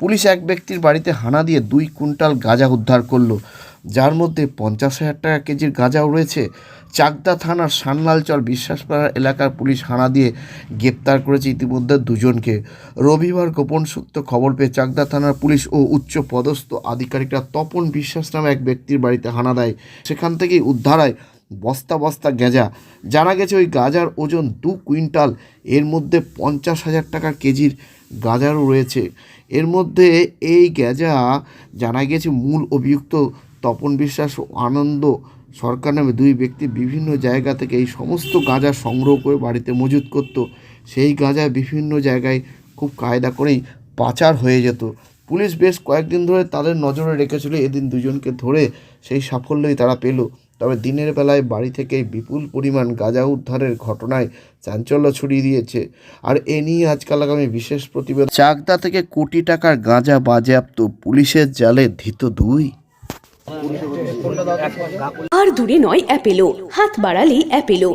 Police এক ব্যক্তির বাড়িতে হানা দিয়ে দুই কুইন্টাল গাঁজা উদ্ধার করল। যার মধ্যে পঞ্চাশ হাজার টাকা কেজির গাঁজাও রয়েছে। চাকদা থানার সান্নালচর বিশ্বাসপাড়া এলাকার পুলিশ হানা দিয়ে গ্রেপ্তার করেছে ইতিমধ্যে দুজনকে। রবিবার গোপন সূত্র খবর পেয়ে চাকদা থানার পুলিশ ও উচ্চ পদস্থ আধিকারিকরা তপন বিশ্বাস নামে এক ব্যক্তির বাড়িতে হানা দেয়। সেখান থেকেই উদ্ধার হয় বস্তা বস্তা গেঁজা। জানা গেছে ওই গাঁজার ওজন দু কুইন্টাল। এর মধ্যে পঞ্চাশ হাজার টাকা কেজির গাঁজারও রয়েছে। এর মধ্যে এই গেঁজা জানা গেছে মূল অভিযুক্ত তপন বিশ্বাস ও আনন্দ সরকার নামে দুই ব্যক্তি বিভিন্ন জায়গা থেকে এই সমস্ত গাঁজা সংগ্রহ করে বাড়িতে মজুত করত। সেই গাঁজা বিভিন্ন জায়গায় খুব কায়দা করেই পাচার হয়ে যেত। পুলিশ বেশ কয়েকদিন ধরে তাদের নজরে রেখেছিল। এদিন দুজনকে ধরে সেই সাফল্যই তারা পেল। তবে দিনের বেলায় বাড়ি থেকে বিপুল পরিমাণ গাঁজা উদ্ধারের ঘটনায় চাঞ্চল্য ছড়িয়ে দিয়েছে। আর এ নিয়ে আজকাল আগামী বিশেষ প্রতিবেদন। চাকদা থেকে কোটি টাকার গাঁজা বাজেয়াপ্ত পুলিশের জালে ধৃত দুই। আর দূরে নয় অ্যাপেলো। হাত বাড়ালেই Apollo.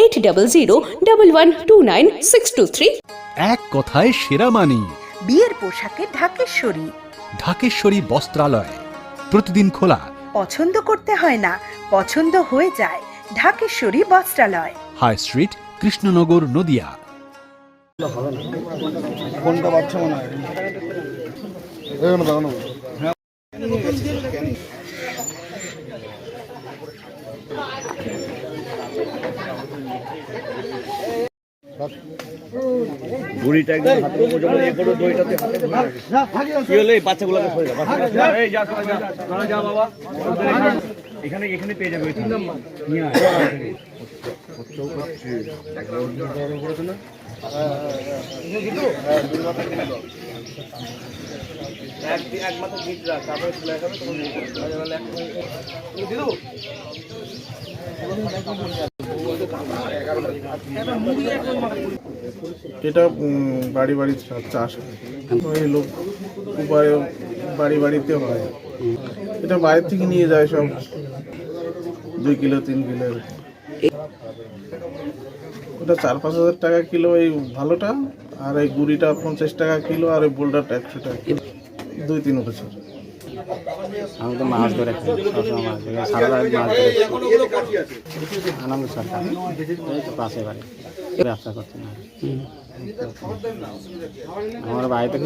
Eight double zero double one two nine six two three এক কথায় সেরা মানি। বিয়ের পোশাকে ঢাকেশ্বরী। ঢাকেশ্বরী বস্ত্রালয়। প্রতিদিন খোলা। পছন্দ করতে হয় না পছন্দ হয়ে যায় ঢাকেশ্বরী বস্ত্রালয়। High street Krishnanagar Nadia. ফোনটা পাচ্ছে মনে হয়। এখানে বুড়িটা একদম এ করো দইটাতে হাতে কি হলো এই বাচ্চাগুলোকে সরে যা বাচ্চাগুলোকে সরে যা। এই যা সরে যা যা বাবা এখানে এখানে পেয়ে তিন নাম্বার নিয়ে আয়। যাবে। দিদু এটা বাড়ি বাড়ি চাষ হয়। ওই লোক উপায় বাড়ি বাড়িতে হয়। এটা বাইরে থেকে নিয়ে যায় সব। দুই কিলো, তিন কিলো ওটা চার পাঁচ হাজার টাকা কিলো এই ভালোটা, আর এই গুড়িটা পঞ্চাশ টাকা কিলো, আর এই বোল্ডারটা একশো টাকা কিলো। দুই, তিন বছর। আমি তো মাছ ধরে খাই সবসময় মাছ ধরে সারা রাত মাছ ধরে আনন্দ সরকার এই তো পাশে বাড়ি। ব্যবসা করছে না। আমার বাড়িতে